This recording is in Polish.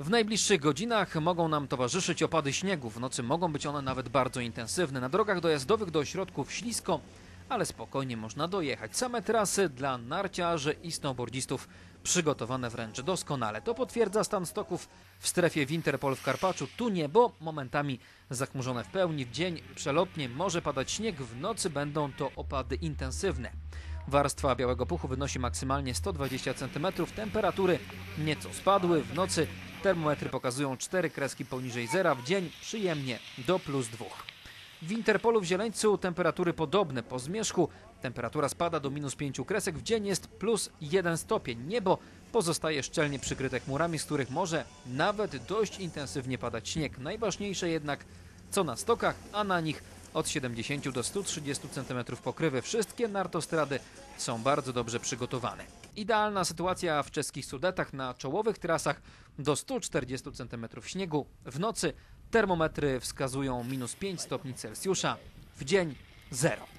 W najbliższych godzinach mogą nam towarzyszyć opady śniegu. W nocy mogą być one nawet bardzo intensywne. Na drogach dojazdowych do ośrodków ślisko, ale spokojnie można dojechać. Same trasy dla narciarzy i snowboardzistów przygotowane wręcz doskonale. To potwierdza stan stoków w strefie Winterpol w Karpaczu. Tu niebo momentami zachmurzone w pełni. W dzień przelotnie może padać śnieg, w nocy będą to opady intensywne. Warstwa białego puchu wynosi maksymalnie 120 cm. Temperatury nieco spadły. W nocy termometry pokazują 4 kreski poniżej zera. W dzień przyjemnie do plus 2. W Interpolu w Zieleńcu temperatury podobne. Po zmierzchu temperatura spada do minus 5 kresek. W dzień jest plus 1 stopień. Niebo pozostaje szczelnie przykryte chmurami, z których może nawet dość intensywnie padać śnieg. Najważniejsze jednak co na stokach, a na nich od 70 do 130 cm pokrywy. Wszystkie nartostrady są bardzo dobrze przygotowane. Idealna sytuacja w czeskich Sudetach na czołowych trasach do 140 cm śniegu. W nocy termometry wskazują minus 5 stopni Celsjusza, w dzień 0.